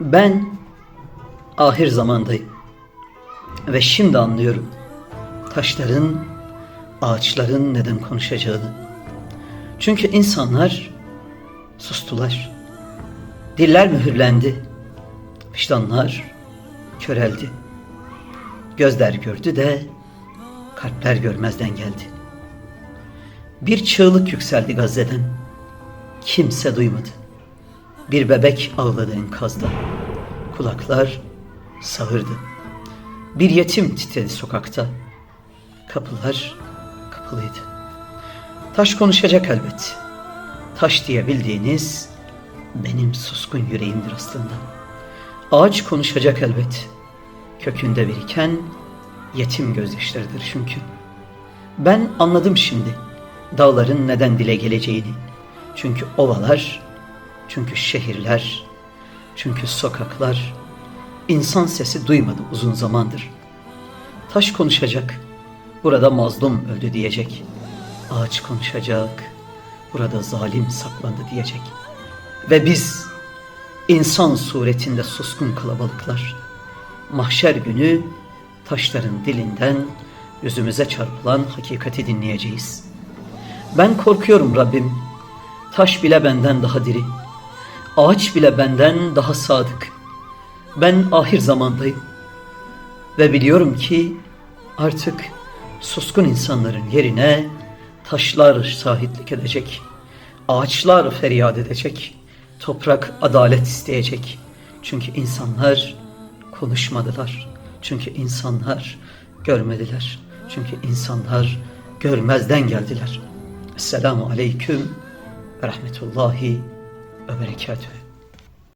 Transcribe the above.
Ben ahir zamandayım. Ve şimdi anlıyorum. Taşların, ağaçların neden konuşacağını. Çünkü insanlar sustular. Diller mühürlendi. Vicdanlar köreldi. Gözler gördü de kalpler görmezden geldi. Bir çığlık yükseldi Gazze'den. Kimse duymadı. Bir bebek ağladı enkazda. Kulaklar sağırdı. Bir yetim titredi sokakta. Kapılar kapalıydı. Taş konuşacak elbet. Taş diye bildiğiniz benim suskun yüreğimdir aslında. Ağaç konuşacak elbet. Kökünde biriken yetim gözyaşlarıdır çünkü. Ben anladım şimdi dağların neden dile geleceğini. Çünkü ovalar, çünkü şehirler, çünkü sokaklar insan sesi duymadı uzun zamandır. Taş konuşacak, burada mazlum öldü diyecek. Ağaç konuşacak, burada zalim saklandı diyecek. Ve biz insan suretinde suskun kalabalıklar. Mahşer günü taşların dilinden yüzümüze çarpılan hakikati dinleyeceğiz. Ben korkuyorum Rabbim. Taş bile benden daha diri. Ağaç bile benden daha sadık. Ben ahir zamandayım. Ve biliyorum ki artık suskun insanların yerine taşlar şahitlik edecek. Ağaçlar feryat edecek. Toprak adalet isteyecek. Çünkü insanlar konuşmadılar. Çünkü insanlar görmediler. Çünkü insanlar görmezden geldiler. Esselamu aleyküm ve rahmetullahi ve berekatühü.